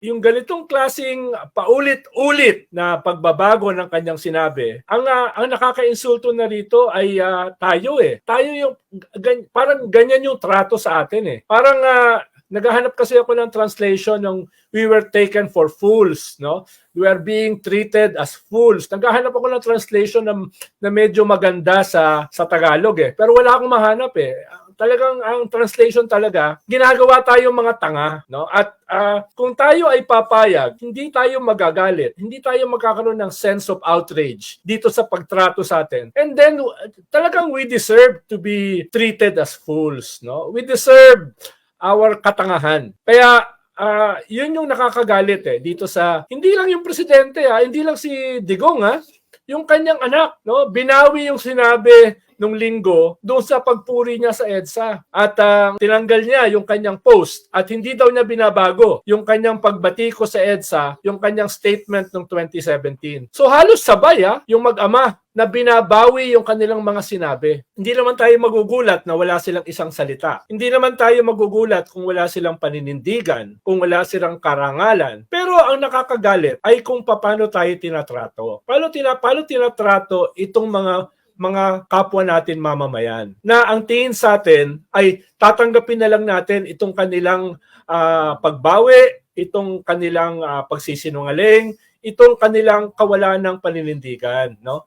yung ganitong klasing paulit-ulit na pagbabago ng kanyang sinabi, ang ah, ang nakakainsulto na rito ay ah, tayo eh. Tayo yung gan- parang ganyan yung trato sa atin eh. Parang ah, naghahanap kasi ako ng translation ng we were taken for fools, no? We are being treated as fools. Naghahanap ako ng translation na, na medyo maganda sa sa Tagalog eh. Pero wala akong mahanap eh talagang ang translation talaga, ginagawa tayong mga tanga, no? At ah, kung tayo ay papayag, hindi tayo magagalit, hindi tayo magkakaroon ng sense of outrage dito sa pagtrato sa atin. And then uh, talagang we deserve to be treated as fools, no? We deserve our katangahan. Kaya ah, yun yung nakakagalit eh dito sa hindi lang yung presidente ah, hindi lang si Digong ah, yung kanyang anak, no? Binawi yung sinabi nung linggo doon sa pagpuri niya sa EDSA. At ah, tinanggal niya yung kanyang post at hindi daw niya binabago yung kanyang pagbati ko sa EDSA, yung kanyang statement ng 2017. So halos sabay ah, yung mag-ama na binabawi yung kanilang mga sinabi. Hindi naman tayo magugulat na wala silang isang salita. Hindi naman tayo magugulat kung wala silang paninindigan, kung wala silang karangalan. Pero ang nakakagalit ay kung paano tayo tinatrato. Paano, tina, paano tinatrato itong mga mga kapwa natin mamamayan na ang tingin sa atin ay tatanggapin na lang natin itong kanilang ah, pagbawi, itong kanilang ah, pagsisinungaling, itong kanilang kawalan ng paninindigan, no?